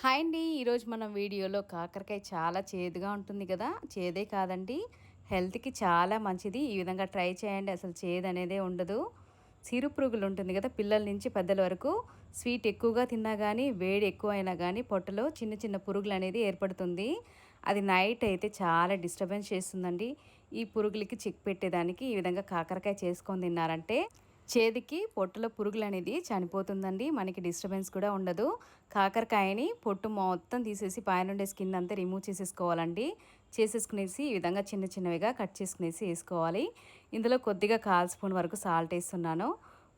Hi అండి. ఈరోజు మనం వీడియోలో కాకరకాయ చాలా చేదుగా ఉంటుంది కదా. చేదే కాదండి. హెల్త్కి చాలా మంచిది. ఈ విధంగా ట్రై చేయండి. అసలు చేదు అనేదే ఉండదు. సిరు పురుగులు ఉంటుంది కదా పిల్లల నుంచి పెద్దల వరకు. స్వీట్ ఎక్కువగా తిన్నా కానీ వేడి ఎక్కువ అయినా కానీ పొట్టలో చిన్న చిన్న పురుగులు అనేది ఏర్పడుతుంది. అది నైట్ అయితే చాలా డిస్టర్బెన్స్ చేస్తుందండి. ఈ పురుగులకి చెక్ పెట్టేదానికి ఈ విధంగా కాకరకాయ చేసుకొని తిన్నారంటే చేదికి పొట్టులో పురుగులు అనేది చనిపోతుందండి. మనకి డిస్టర్బెన్స్ కూడా ఉండదు. కాకరకాయని పొట్టు మొత్తం తీసేసి పైనుండే స్కిన్ అంతా రిమూవ్ చేసేసుకోవాలండి. చేసేసుకునేసి ఈ విధంగా చిన్న చిన్నవిగా కట్ చేసుకునేసి వేసుకోవాలి. ఇందులో కొద్దిగా కాల్ స్పూన్ వరకు సాల్ట్ వేస్తున్నాను.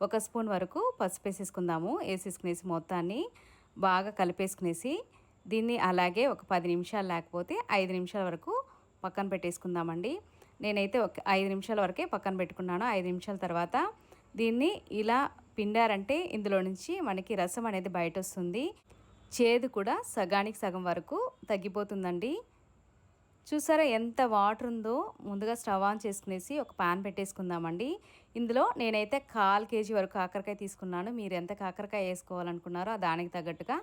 ఒక స్పూన్ వరకు పసుపు వేసేసుకుందాము. వేసేసుకునేసి మొత్తాన్ని బాగా కలిపేసుకునేసి దీన్ని అలాగే ఒక పది నిమిషాలు లేకపోతే ఐదు నిమిషాల వరకు పక్కన పెట్టేసుకుందామండి. నేనైతే ఒక ఐదు నిమిషాల వరకే పక్కన పెట్టుకున్నాను. ఐదు నిమిషాల తర్వాత దీన్ని ఇలా పిండారంటే ఇందులో నుంచి మనకి రసం అనేది బయట వస్తుంది చేదు కూడా సగానికి సగం వరకు తగ్గిపోతుందండి. చూసారా ఎంత వాటర్ ఉందో? ముందుగా స్టవ్ ఆన్ చేసుకునేసి ఒక పాన్ పెట్టేసుకుందామండి. ఇందులో నేనైతే కాల్ కేజీ వరకు కాకరకాయ తీసుకున్నాను. మీరు ఎంత కాకరకాయ వేసుకోవాలనుకున్నారో దానికి తగ్గట్టుగా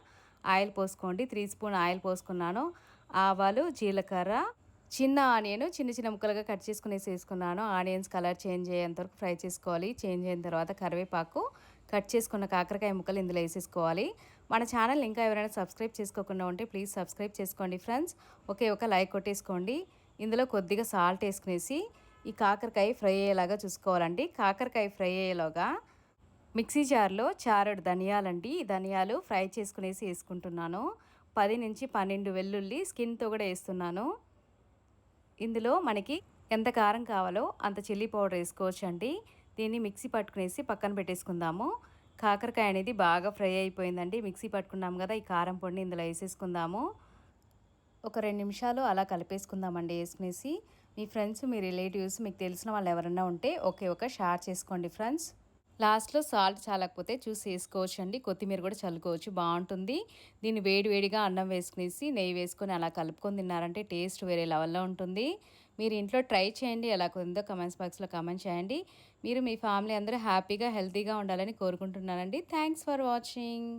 ఆయిల్ పోసుకోండి. త్రీ స్పూన్ ఆయిల్ పోసుకున్నాను. ఆవాలు జీలకర్ర చిన్న ఆనియన్ చిన్న చిన్న ముక్కలుగా కట్ చేసుకునేసి వేసుకున్నాను ఆనియన్స్ కలర్ చేంజ్ అయ్యేంత వరకు ఫ్రై చేసుకోవాలి. చేంజ్ అయిన తర్వాత కరివేపాకు కట్ చేసుకున్న కాకరకాయ ముక్కలు ఇందులో వేసేసుకోవాలి. మన ఛానల్ ఇంకా ఎవరైనా సబ్స్క్రైబ్ చేసుకోకుండా ఉంటే ప్లీజ్ సబ్స్క్రైబ్ చేసుకోండి ఫ్రెండ్స్. ఒకే ఒక లైక్ కొట్టేసుకోండి. ఇందులో కొద్దిగా సాల్ట్ వేసుకునేసి ఈ కాకరకాయ ఫ్రై అయ్యేలాగా చూసుకోవాలండి. కాకరకాయ ఫ్రై అయ్యేలాగా మిక్సీ జార్లో చారడు ధనియాలండి. ధనియాలు ఫ్రై చేసుకునేసి వేసుకుంటున్నాను. పది నుంచి పన్నెండు వెల్లుల్లి స్కిన్తో కూడా వేస్తున్నాను. ఇందులో మనకి ఎంత కారం కావాలో అంత చిల్లీ పౌడర్ వేసుకోవచ్చు అండి దీన్ని మిక్సీ పట్టుకునేసి పక్కన పెట్టేసుకుందాము. కాకరకాయ అనేది బాగా ఫ్రై అయిపోయిందండి. మిక్సీ పట్టుకున్నాం కదా ఈ కారం పొడిని ఇందులో వేసేసుకుందాము. ఒక రెండు నిమిషాలు అలా కలిపేసుకుందామండి వేసుకునేసి. మీ ఫ్రెండ్స్ మీ రిలేటివ్స్ మీకు తెలిసిన వాళ్ళు ఎవరన్నా ఉంటే ఒకే ఒక షేర్ చేసుకోండి ఫ్రెండ్స్. లాస్ట్లో సాల్ట్ చాలకపోతే చూసి వేసుకోవచ్చు అండి కొత్తిమీర కూడా చల్లుకోవచ్చు. బాగుంటుంది. దీన్ని వేడివేడిగా అన్నం వేసుకునేసి నెయ్యి వేసుకొని అలా కలుపుకొని తిన్నారంటే టేస్ట్ వేరే లెవెల్లో ఉంటుంది. మీరు ఇంట్లో ట్రై చేయండి. ఎలా కొందో కమెంట్స్ బాక్స్లో కమెంట్ చేయండి. మీరు మీ ఫ్యామిలీ అందరూ హ్యాపీగా హెల్తీగా ఉండాలని కోరుకుంటున్నానండి. Thanks for watching.